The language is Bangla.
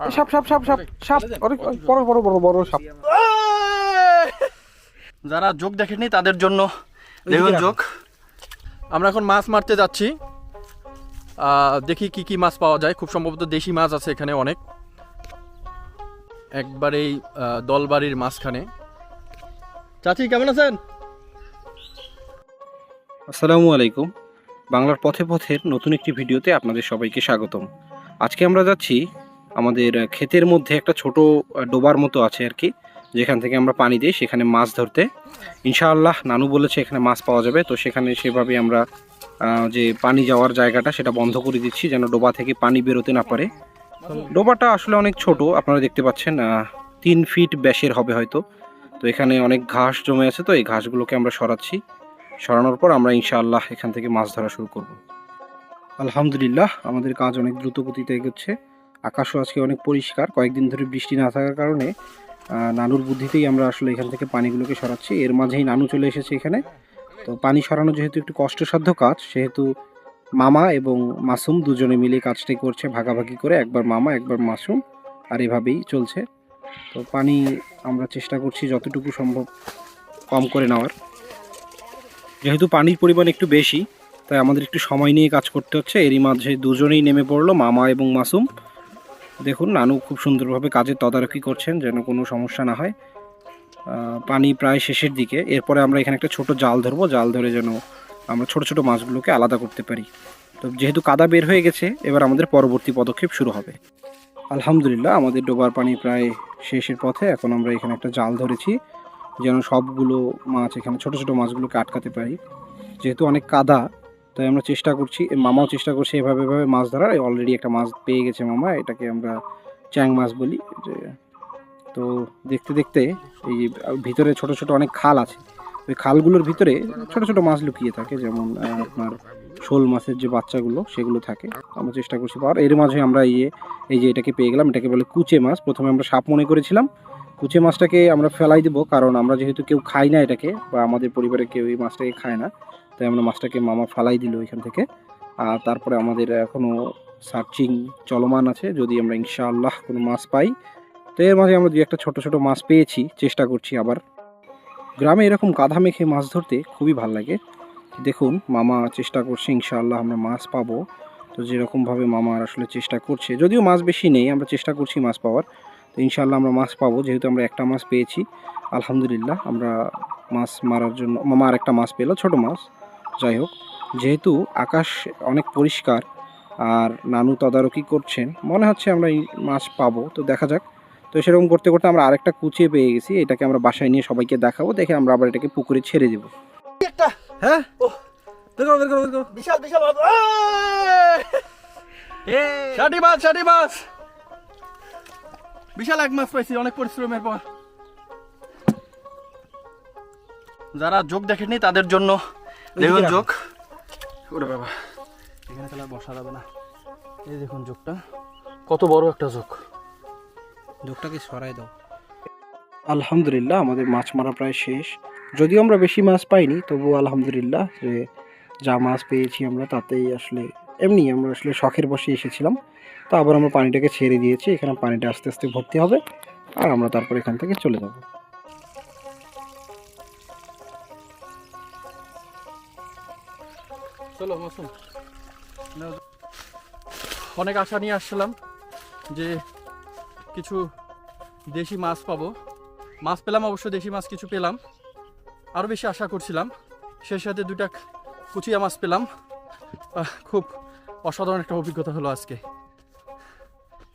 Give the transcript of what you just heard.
সাপ সাপ সাপ সাপ সাপ অনেক বড় বড় বড় বড় সাপ। যারা যোগ দেখেনি তাদের জন্য দেখুন যোগ। আমরা এখন মাছ মারতে যাচ্ছি। দেখি কি কি মাছ পাওয়া যায়। খুব সম্ভবত দেশি মাছ আছে এখানে অনেক। একবারেই দলবাড়ির মাঝখানে। চাচি কেমন আছেন? আসসালামু আলাইকুম। বাংলার পথে পথের নতুন একটি ভিডিওতে আপনাদের সবাইকে স্বাগতম। আজকে আমরা যাচ্ছি আমাদের ক্ষেতের মধ্যে একটা ছোট ডোবার মতো আছে আর কি, যেখান থেকে আমরা পানি দিই, সেখানে মাছ ধরতে। ইনশাআল্লাহ, নানু বলেছে এখানে মাছ পাওয়া যাবে, তো সেখানে সেভাবে আমরা যে পানি যাওয়ার জায়গাটা, সেটা বন্ধ করে দিচ্ছি, যেন ডোবা থেকে পানি বেরোতে না পারে। ডোবাটা আসলে অনেক ছোট, আপনারা দেখতে পাচ্ছেন তিন ফিট ব্যাসের হবে হয়তো। তো এখানে অনেক ঘাস জমে আছে, তো এই ঘাসগুলোকে আমরা সরাচ্ছি। সরানোর পর আমরা ইনশাআল্লাহ এখান থেকে মাছ ধরা শুরু করব। আলহামদুলিল্লাহ, আমাদের কাজ অনেক দ্রুত গতিতে এগোচ্ছে। আকাশও আজকে অনেক পরিষ্কার। কয়েকদিন ধরে বৃষ্টি না থাকার কারণে নানুর বুদ্ধিতেই আমরা আসলে এখান থেকে পানিগুলোকে সরাচ্ছি। এর মাঝেই নানু চলে এসেছে এখানে। তো পানি সরানো যেহেতু একটু কষ্টসাধ্য কাজ, সেহেতু মামা এবং মাসুম দুজনে মিলে কাজটাই করছে ভাগাভাগি করে। একবার মামা, একবার মাসুম, আর এভাবেই চলছে। তো পানি আমরা চেষ্টা করছি যতটুকু সম্ভব কম করে নেওয়ার। যেহেতু পানির পরিমাণ একটু বেশি, তাই আমাদের একটু সময় নিয়ে কাজ করতে হচ্ছে। এরই মাঝে দুজনেই নেমে পড়ল মামা এবং মাসুম। দেখুন, নানু খুব সুন্দরভাবে কাজের তদারকি করছেন যেন কোনো সমস্যা না হয়। পানি প্রায় শেষের দিকে। এরপরে আমরা এখানে একটা ছোট জাল ধরবো। জাল ধরে যেন আমরা ছোট ছোট মাছগুলোকে আলাদা করতে পারি। তো যেহেতু কাদা বের হয়ে গেছে, এবার আমাদের পরবর্তী পদক্ষেপ শুরু হবে। আলহামদুলিল্লাহ, আমাদের ডোবার পানি প্রায় শেষের পথে এখন আমরা এখানে একটা জাল ধরেছি, যেন সবগুলো মাছ এখানে, ছোট ছোট মাছগুলোকে আটকাতে পারি। যেহেতু অনেক কাদা তাই আমরা চেষ্টা করছি মামাও চেষ্টা করছে এভাবে এভাবে মাছ ধরার। অলরেডি একটা মাছ পেয়ে গেছে মামা, এটাকে আমরা চ্যাং মাছ বলি। তো দেখতে দেখতে এই ভিতরে ছোট ছোট অনেক খাল আছে। ওই খালগুলোর ভিতরে ছোট ছোট মাছ লুকিয়ে থাকে, যেমন আপনার শোল মাছের যে বাচ্চাগুলো, সেগুলো থাকে। আমরা চেষ্টা করছি পাওয়ার। এর মাঝে আমরা এই যে এই যে এটাকে পেয়ে গেলাম, এটাকে বলে কুচে মাছ। প্রথমে আমরা সাপ মনে করেছিলাম। কুচে মাছটাকে আমরা ফেলাই দেবো, কারণ আমরা যেহেতু কেউ খাই না এটাকে, বা আমাদের পরিবারে কেউ এই মাছটাকে খায় না। তাই আমরা মাছটাকে মামা ফালাই দিল এখান থেকে। আর তারপরে আমাদের এখনও সার্চিং চলমান আছে, যদি আমরা ইনশাআল্লাহ কোনো মাছ পাই। তো এর মাঝে আমরা দুই একটা ছোট ছোট মাছ পেয়েছি, চেষ্টা করছি আবার। গ্রামে এরকম কাঁধা মেখে মাছ ধরতে খুবই ভালো লাগে। দেখুন, মামা চেষ্টা করছে, ইনশাআল্লাহ আমরা মাছ পাবো। তো যেরকমভাবে মামা আসলে চেষ্টা করছে, যদিও মাছ বেশি নেই, আমরা চেষ্টা করছি মাছ পাওয়ার। তো ইনশাআল্লাহ আমরা মাছ পাবো, যেহেতু আমরা একটা মাছ পেয়েছি। আলহামদুলিল্লাহ, আমরা মাছ মারার জন্য, মামা আর একটা মাছ পেল, ছোট মাছ। যাই হোক যেহেতু আকাশ অনেক পরিষ্কার আর নানু তদারকি করছেন মনে হচ্ছে আমরা এই মাছ পাবো তো দেখা যাক। তো সেরকম করতে করতে আমরা আরেকটা কুচিয়ে পেয়ে গেছি এটাকে আমরা বাসায় নিয়ে সবাইকে দেখাবো দেখে আমরা আবার এটাকে পুকুরে ছেড়ে দেবো। একটা? হ্যাঁ? বের করো বিশাল বিশাল মাছ। ষাটি মাছ ষাটি মাছ! বিশাল এক মাছ পাইছি অনেক পরিশ্রমের পর। যারা যোগ দেখেনি তাদের জন্য রাখো। ওরে বাবা। এখানে তাহলে বসা যাবে না। এই দেখুন কত বড় একটা যোগ। যোগটাকে সরাই দাও। আলহামদুলিল্লাহ আমাদের মাছ মারা প্রায় শেষ। যদিও আমরা বেশি মাছ পাইনি তবুও আলহামদুলিল্লাহ যে যা মাছ পেয়েছি আমরা তাতেই আসলে এমনি আমরা আসলে শখের বসে এসেছিলাম। তো আবার আমরা পানিটাকে ছেড়ে দিয়েছি এখানে পানিটা আস্তে আস্তে ভর্তি হবে আর আমরা তারপর এখান থেকে চলে যাব। চলো অনেক আশা নিয়ে আসছিলাম যে কিছু দেশি মাছ পাবো। মাছ পেলাম, অবশ্য দেশি মাছ কিছু পেলাম। আরও বেশি আশা করছিলাম। সেই সাথে দুটা কুচিয়া মাছ পেলাম। খুব অসাধারণ একটা অভিজ্ঞতা হলো আজকে।